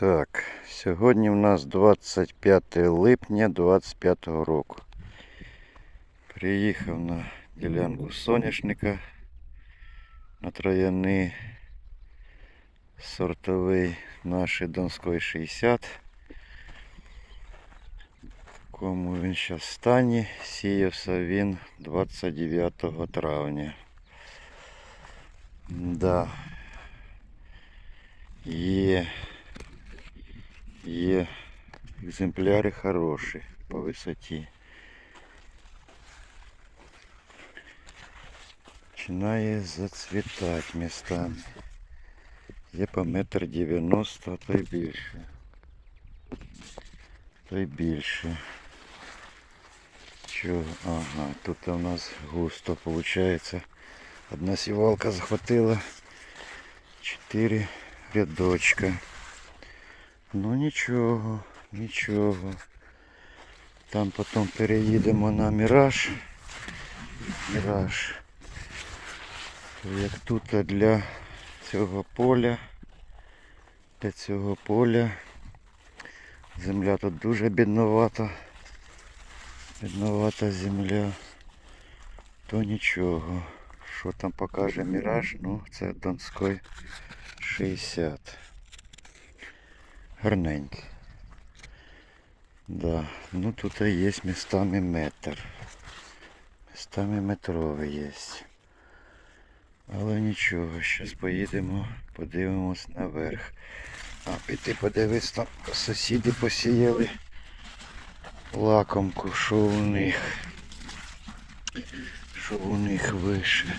Так, сьогодні в нас 25 липня 25 року. Приїхав на ділянку соняшника на трояни сортовий нашої Донської 60. Кому він зараз стані, сіявся він 29 травня. Да. Є Є екземпляри хороші по висоті. Починає зацвітати містами. Є по метр дев'яносто, а то й більше. То й більше. Чого? Ага, тут у нас густо виходить. Одна сівалка захватила чотири рядочка. Ну нічого, нічого. Там потім переїдемо на Міраж. Міраж. Як тут для цього поля. Для цього поля. Земля тут дуже бідновата. Бідновата земля. То нічого. Що там покаже Міраж? Ну, це Донський 60 гарненький. Да. Ну тут є містами метр. Містами метровий є. Але нічого, зараз поїдемо, подивимось наверх. А, піти подивись, там сусіди посіяли лакомку, що у них. Що у них вище.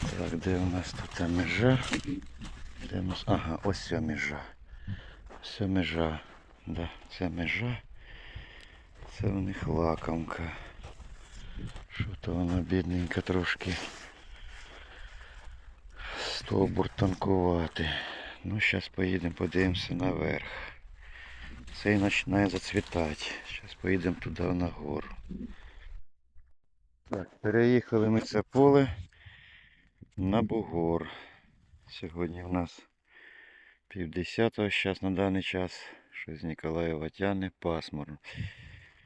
Так, де у нас тут межа? Де у нас? Ага, ось ця межа. Це межа. Да, це межа. Це у них лакомка. Що то вона бідненька трошки. Стовбур тонкувати. Ну зараз поїдемо, подивимося наверх. Цей починає зацвітати. Зараз поїдемо туди нагору. Так, переїхали ми це поле на бугор. Сьогодні в нас півдесятого зараз на даний час. Щось з Ніколаєва тяне пасмурно.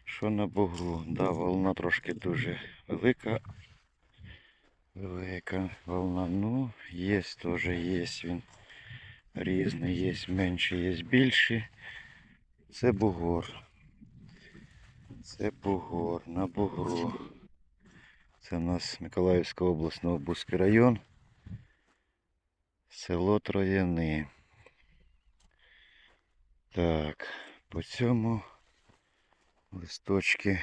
Що на бугру? Да, волна трошки дуже велика. Велика волна. Ну, є теж, є він різний, є менший, є більший. Це бугор. Це бугор на бугру. Це у нас Миколаївська область, Новобузький район. Село Трояни. Так, по цьому листочки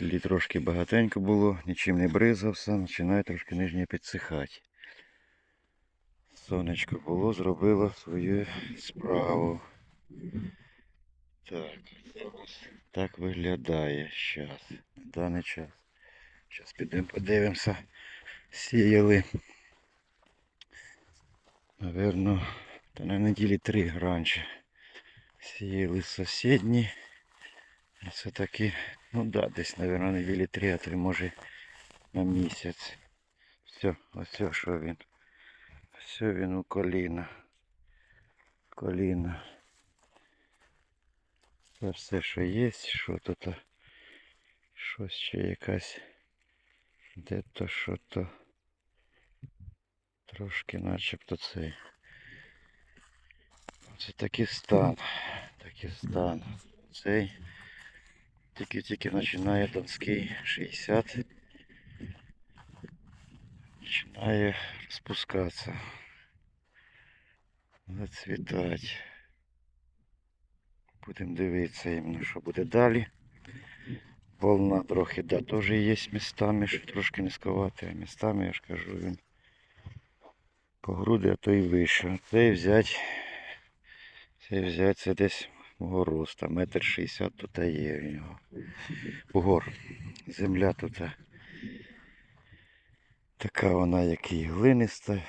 лі трошки багатенько було, нічим не бризався, починає трошки нижнє підсихати. Сонечко було, зробило свою справу. Так, так виглядає зараз, даний час. Зараз підемо подивимося. Сіяли. Наверно, та на неділі три раніше. Сіяли сусідні. Це такі, ну да, десь, наверно, неділі три, а три може на місяць. Все, ось що він. Все він у коліна. Коліна. Це все, що є, що тут. Щось ще якась. Де то що то. Трошки начебто цей. Це такий стан. Такий стан. Цей тільки-тільки починає Донський 60. Починає розпускатися. Зацвітати. Будемо дивитися іменно, що буде далі. Волна трохи, да, теж є містами, що трошки низьковато, а містами, я ж кажу, він по груди, а то і вище. Цей взять, цей взяти це десь мого роста, метр шістдесят тут є в нього. Бугор. Земля тут така вона, як і глиниста,